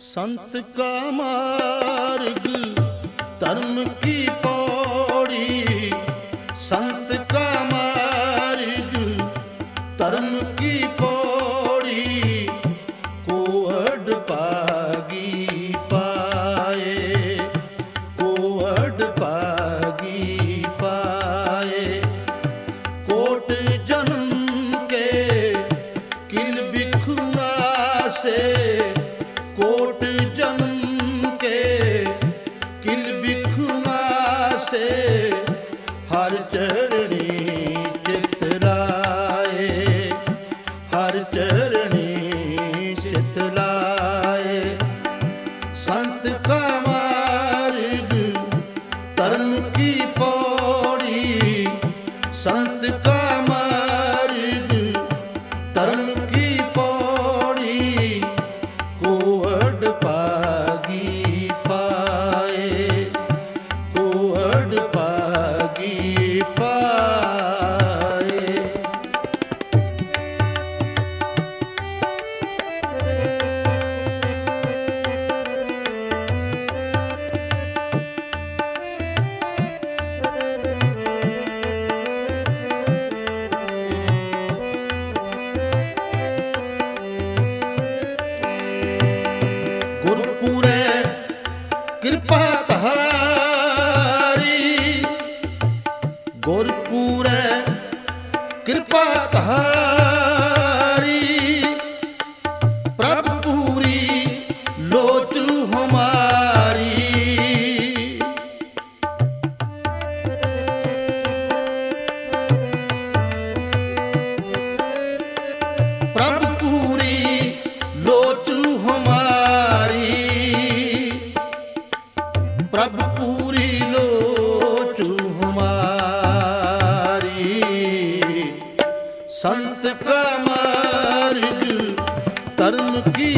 ਸੰਤ ਕਾ ਮਾਰਗ ਧਰਮ ਕੀ ਧਰਮ ਕੀ ਪੌੜੀ ਸੰਤ ਕਾ ਸੰਤ ਕਾ ਮਾਰਗ ਧਰਮ ਕੀ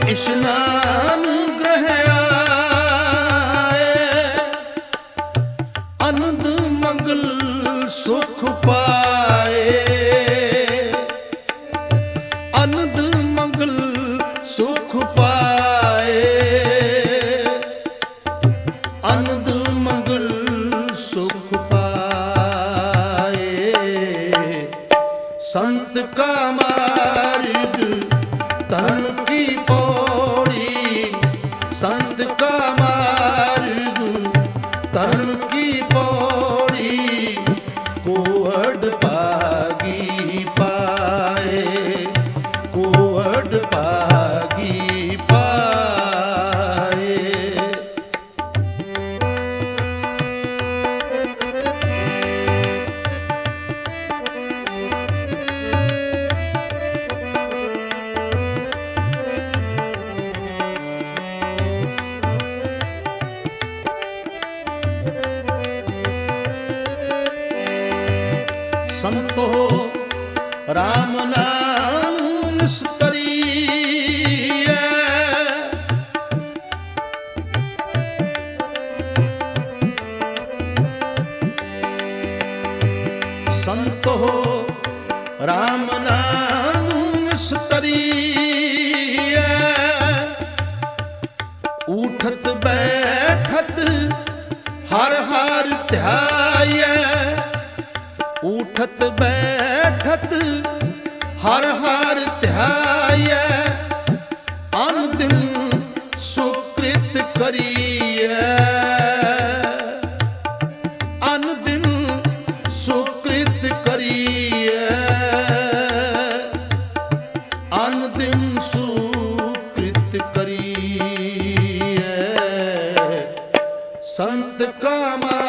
Krishna. ਸੰਤੋ RAM ਨਾਮ ਨਿਸਤਰੀਏ ਸੰਤੋ RAM ਨਾਮ ਨਿਸਤਰੀਏ ਉਠਤ ਬੈਠਤ ਹਰ ਹਰ ਧਿਆਏ ਉਠਤ ਬੈਠਤ ਹਰ ਹਰ ਧਿਆਇਐ ਅਨ ਦਿਨ ਸੁਕ੍ਰਿਤ ਕਰੀਐ। ਅਨ ਦਿਨ ਸੁਕ੍ਰਿਤ ਕਰੀਐ। ਅਨ ਦਿਨ ਸੁਕ੍ਰਿਤ ਕਰੀਐ। ਸੰਤ ਕਾਮਾ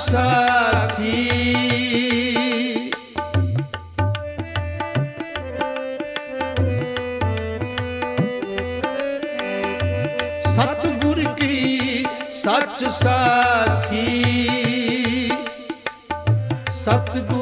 ਸਾਖੀ ਸਤਿਗੁਰ ਕੀ ਸੱਚ ਸਾਖੀ ਸਤਿਗੁਰ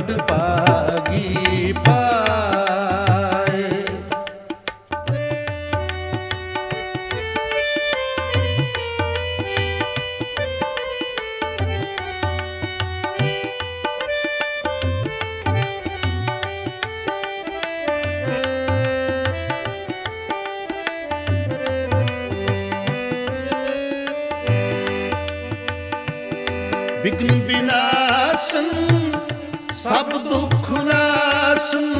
ਵਡ ਪਾਗੀ ਪਾਏ ਵਿਗਨ ਬਿਨਾਸ਼ਨ ਸਭ ਦੁੱਖ ਨਾਸਮ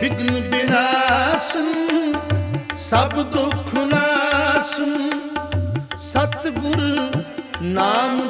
ਬਿਗਨ ਬਿਨਾਸਮ ਸਭ ਦੁੱਖ ਨਾਸਮ ਸਤਿਗੁਰ ਨਾਮ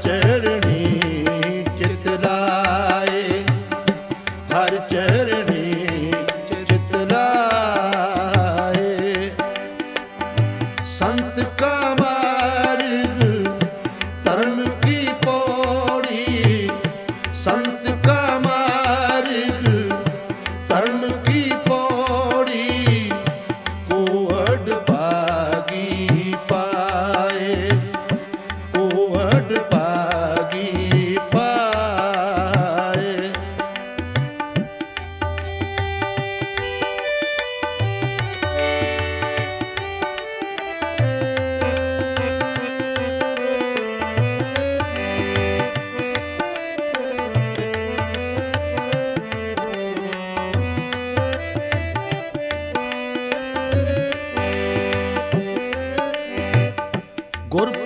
चरण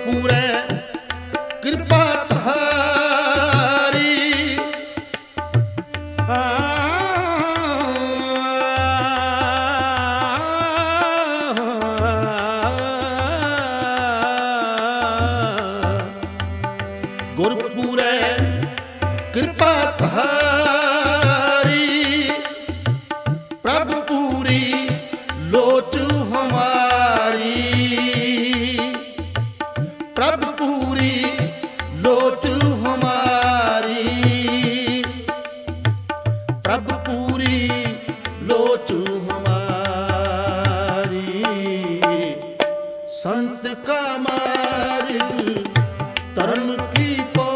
pure ਧਰਮ